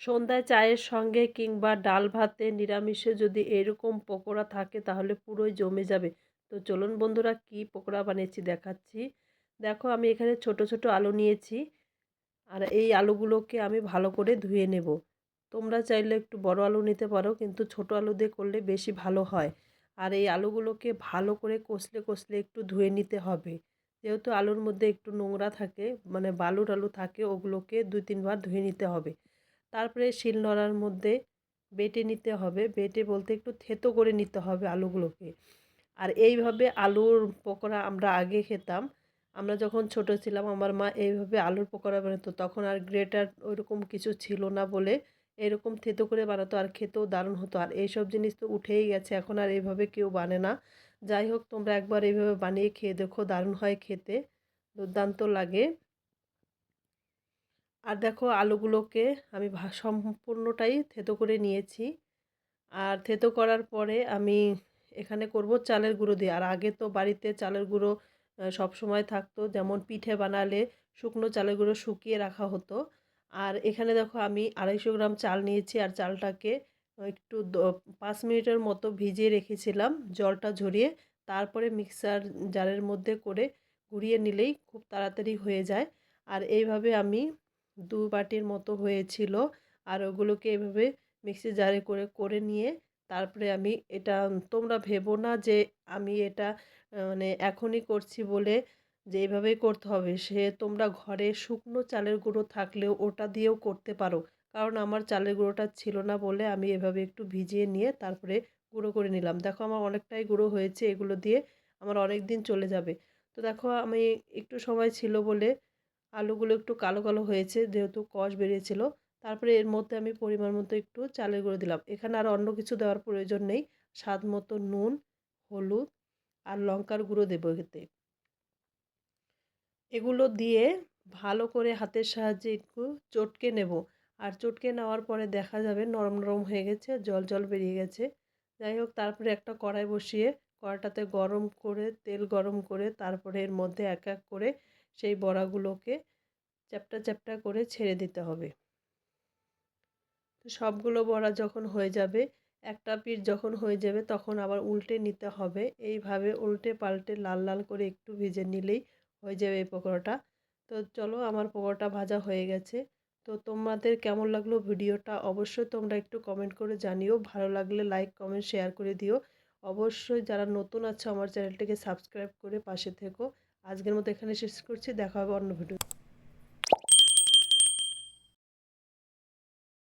সন্ধ্যায় চায়ের সঙ্গে কিংবা ডাল ভাতে নিরামিষে যদি এরকম পকোড়া থাকে তাহলে পুরোই জমে যাবে। তো চলুন বন্ধুরা কি পকোড়া বানিয়েছি দেখাচ্ছি। দেখো আমি এখানে ছোট ছোট আলু নিয়েছি। আর এই আলুগুলোকে আমি ভালো করে ধুয়ে নেব। তোমরা চাইলে একটু বড় আলু নিতে পারো, কিন্তু ছোট আলু দিয়ে করলে বেশি ভালো হয়। আর এই আলুগুলোকে ভালো করে কষলে কষলে একটু ধুয়ে নিতে হবে। যেহেতু আলুর মধ্যে একটু নোংরা থাকে মানে বালুর আলু থাকে, ওগুলোকে দুই, তিনবার ধুয়ে নিতে হবে। তারপরে শিল নোড়ার মধ্যে বেটে নিতে হবে। বেটে বলতে একটু থেতো করে নিতে হবে আলুগুলোকে। আর এইভাবে আলুর পকোড়া আমরা আগে খেতাম। আমরা যখন ছোট ছিলাম, আমার মা এইভাবে আলুর পকোড়া বানাতো। তখন আর গ্রেটার ওইরকম কিছু ছিল না বলে এরকম থেতো করে বানাতো আর খেতেও দারুণ হতো। আর এইসব জিনিস তো উঠেই গেছে, এখন আর এইভাবে কেউ বানে না। যাই হোক, তোমরা একবার এইভাবে বানিয়ে খেয়ে দেখো, দারুণ হয় খেতে। দুর্দান্ত লাগে। আর দেখো আলুগুলোকে আমি সম্পূর্ণটাই থেতো করে নিয়েছি। আর থেতো করার পরে আমি এখানে করব চালের গুঁড়ো দিয়ে। আর আগে তো বাড়িতে চালের গুঁড়ো সব সময় থাকতো। যেমন পিঠে বানালে শুকনো চালের গুঁড়ো শুকিয়ে রাখা হতো। আর এখানে দেখো আমি আড়াইশো গ্রাম চাল নিয়েছি। আর চালটাকে একটু পাঁচ মিনিটের মতো ভিজিয়ে রেখেছিলাম জলটা ঝরিয়ে। তারপরে মিক্সার জারের মধ্যে করে গুঁড়িয়ে নিলেই খুব তাড়াতাড়ি হয়ে যায়। আর এইভাবে আমি দু বাটির মতো হয়েছিল। আর ওগুলোকে এভাবে মিক্সি জারে করে করে নিয়ে তারপরে আমি এটা, তোমরা ভেবো না যে আমি এটা মানে এখনই করছি বলে যে এইভাবেই করতে হবে। সে তোমরা ঘরে শুকনো চালের গুঁড়ো থাকলেও ওটা দিয়েও করতে পারো। কারণ আমার চালের গুঁড়োটা ছিল না বলে আমি এভাবে একটু ভিজিয়ে নিয়ে তারপরে গুঁড়ো করে নিলাম। দেখো আমার অনেকটাই গুঁড়ো হয়েছে, এগুলো দিয়ে আমার অনেক দিন চলে যাবে। তো দেখো আমি একটু সময় ছিল বলে আলুগুলো একটু কালো কালো হয়েছে, যেহেতু কষ বেরিয়েছিল। তারপরে এর মধ্যে আমি পরিমাণ মতো একটু চালের গুঁড়ো দিলাম। এখানে আর অন্য কিছু দেওয়ার প্রয়োজন নেই। স্বাদ মতো নুন, হলুদ আর লঙ্কার গুঁড়ো দেবো এতে। এগুলো দিয়ে ভালো করে হাতের সাহায্যে একটু চটকে নেব। আর চটকে নেওয়ার পরে দেখা যাবে নরম নরম হয়ে গেছে, জল জল বেরিয়ে গেছে। যাই হোক, তারপরে একটা কড়াই বসিয়ে কড়াটাতে গরম করে, তেল গরম করে, তারপরে এর মধ্যে এক এক করে সেই বড়াগুলোকে চ্যাপটা চ্যাপটা করে ছেড়ে দিতে হবে। তো সবগুলো বড়া যখন হয়ে যাবে, একটা পিঠ যখন হয়ে যাবে তখন আবার উল্টে নিতে হবে। এইভাবে উল্টে পাল্টে লাল লাল করে একটু ভেজে নিলেই হয়ে যাবে এই পকোড়াটা। তো চলো আমার পকোড়াটা ভাজা হয়ে গেছে। তো তোমাদের কেমন লাগল ভিডিওটা অবশ্যই তোমরা একটু কমেন্ট করে জানিও। ভালো লাগলে লাইক কমেন্ট শেয়ার করে দিও। অবশ্যই যারা নতুন আছে আমার চ্যানেলটিকে সাবস্ক্রাইব করে পাশে থেকো। আজকের মতো এখানে শেষ করছি দেখা হবে অন্য ভিডিও